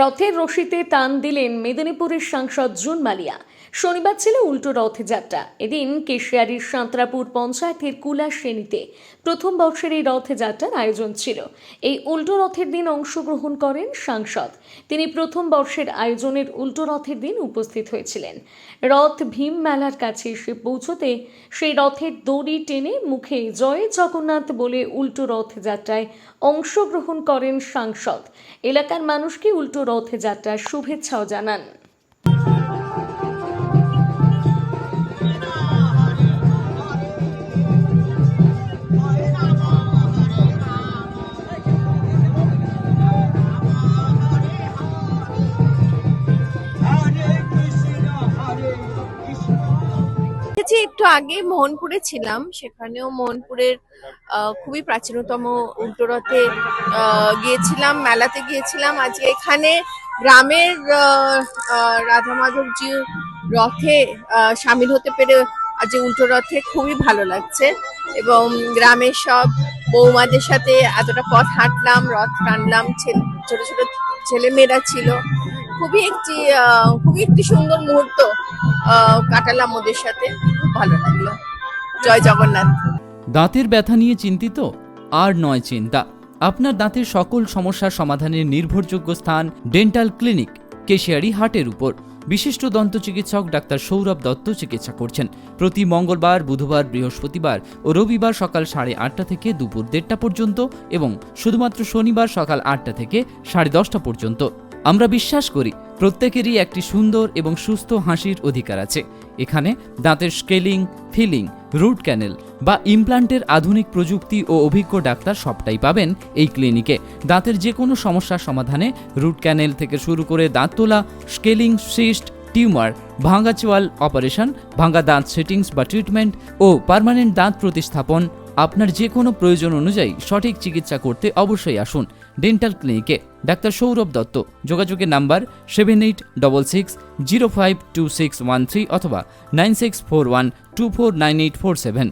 রথের রশিতে টান দিলেন মেদিনীপুরের সাংসদ জুন মালিয়া। শনিবার ছিল উল্টো রথযাত্রা এদিন কেশিয়ারির সাঁতরাপুর পঞ্চায়েতের কুলা শ্রেণীতে প্রথম বর্ষের এই রথযাত্রার আয়োজন ছিল। এই উল্টো রথের দিন অংশগ্রহণ করেন সাংসদ। তিনি প্রথম বর্ষের আয়োজনের উল্টো রথের দিন উপস্থিত হয়েছিলেন। রথ ভীম মেলার কাছে এসে পৌঁছতে সেই রথের দড়ি টেনে মুখে জয় জগন্নাথ বলে উল্টো রথযাত্রায় অংশগ্রহণ করেন সাংসদ। এলাকার মানুষকে উল্টো রথযাত্রার শুভেচ্ছাও জানান। একটু আগে মোহনপুরে ছিলাম। সেখানেও মোহনপুরের খুবই প্রাচীনতম উল্টো রথে আহ, গিয়েছিলাম মেলাতে গিয়েছিলাম। আজকে এখানে গ্রামের রাধা মাধবজি রথে সামিল হতে পেরে আজ উল্টো রথে খুবই ভালো লাগছে এবং গ্রামের সব বৌমাদের সাথে এতটা পথ হাঁটলাম রথ টানলাম ছোট ছোট ছেলে মেয়েরা ছিল। খুবই একটি খুবই একটি সুন্দর মুহূর্ত কাটালাম ওদের সাথে। ভালো লাগল। জয় জগন্নাথ। দাঁতের ব্যথা নিয়ে চিন্তিত? আর নয় চিন্তা। আপনার দাঁতের সকল সমস্যার সমাধানের নির্ভরযোগ্য স্থান ডেন্টাল ক্লিনিক, কেশিয়ারি হাটের উপর। বিশিষ্ট দন্ত চিকিৎসক ডাক্তার সৌরভ দত্ত চিকিৎসা করছেন। প্রতি মঙ্গলবার, বুধবার, বৃহস্পতিবার ও রবিবার সকাল সাড়ে আটটা থেকে দুপুর দেড়টা পর্যন্ত এবং শুধুমাত্র শনিবার সকাল আটটা থেকে সাড়ে দশটা পর্যন্ত। আমরা বিশ্বাস করি প্রত্যেকেরই একটি সুন্দর এবং সুস্থ হাসির অধিকার আছে। এখানে দাঁতের স্কেলিং, ফিলিং, রুট ক্যানেল বা ইমপ্লান্টের আধুনিক প্রযুক্তি ও অভিজ্ঞ ডাক্তার সবটাই পাবেন এই ক্লিনিকে। দাঁতের যে কোনো সমস্যার সমাধানে রুট ক্যানেল থেকে শুরু করে দাঁত তোলা, স্কেলিং, সিস্ট, টিউমার ভাঙা চোয়াল অপারেশন ভাঙা দাঁত সেটিংস বা ট্রিটমেন্ট ও পার্মানেন্ট দাঁত প্রতিস্থাপন আপনার যে কোনো প্রয়োজন অনুযায়ী সঠিক চিকিৎসা করতে অবশ্যই আসুন। ডেন্টাল ক্লিনিকে ডাক্তার সৌরভ দত্ত, যোগাযোগের number seven eight double six zero five two six one three অথবা nine six four one two four nine eight four seven